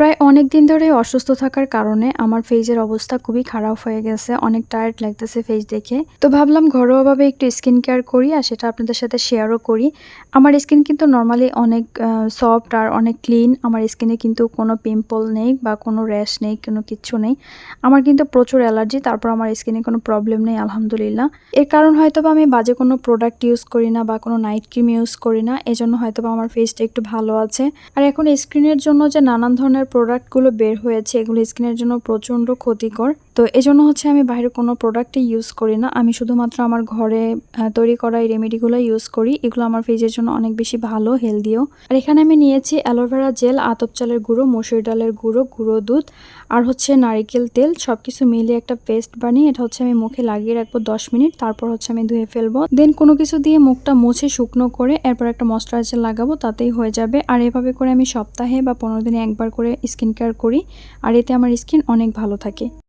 প্রায় অনেক দিন ধরে অসুস্থ থাকার কারণে আমার ফেজের অবস্থা খুবই খারাপ হয়ে গেছে, অনেক টায়ার্ড লাগতেছে ফেজ দেখে। তো ভাবলাম ঘরোয়াভাবে একটু স্কিন কেয়ার করি আর সেটা আপনাদের সাথে শেয়ারও করি। আমার স্কিন কিন্তু নর্মালি অনেক সফট আর অনেক ক্লিন আমার স্কিনে কিন্তু কোনো পিম্পল নেই বা কোনো র্যাশ নেই, কোনো কিচ্ছু নেই। আমার কিন্তু প্রচুর অ্যালার্জি তারপর আমার স্কিনে কোনো প্রবলেম নেই, আলহামদুলিল্লাহ। এর কারণ হয়তো আমি বাজে কোনো প্রোডাক্ট ইউজ করি না বা কোনো নাইট ক্রিম ইউজ করি না, এজন্য হয়তো আমার ফেসটা একটু ভালো আছে। আর এখন স্ক্রিনের জন্য যে নানান ধরনের প্রোডাক্টগুলো বের হয়েছে, এগুলো স্কিনের জন্য প্রচণ্ড ক্ষতিকর। তো এজন্য হচ্ছে আমি বাইরে কোনো প্রোডাক্টই ইউজ করি না। আমি শুধুমাত্র আমার ঘরে তৈরি করা এই রেমেডিগুলো ইউজ করি। এগুলো আমার ফেজের জন্য অনেক বেশি ভালো হেলদিও আর এখানে আমি নিয়েছি অ্যালোভেরা জেল আতপ চালের গুঁড়ো, মসুর ডালের গুঁড়ো গুঁড়ো দুধ, আর হচ্ছে নারিকেল তেল। সব কিছু মিলিয়ে একটা পেস্ট বানিয়ে এটা হচ্ছে আমি মুখে লাগিয়ে রাখব দশ মিনিট। তারপর হচ্ছে আমি ধুয়ে ফেলব। দেন কোনো কিছু দিয়ে মুখটা মুছে শুকনো করে এরপর একটা ময়শ্চারাইজার লাগাবো, তাতেই হয়ে যাবে। আর এভাবে করে আমি সপ্তাহে বা পনেরো দিনে একবার করে স্কিন কেয়ার করি আর এতে আমার স্কিন অনেক ভালো থাকে।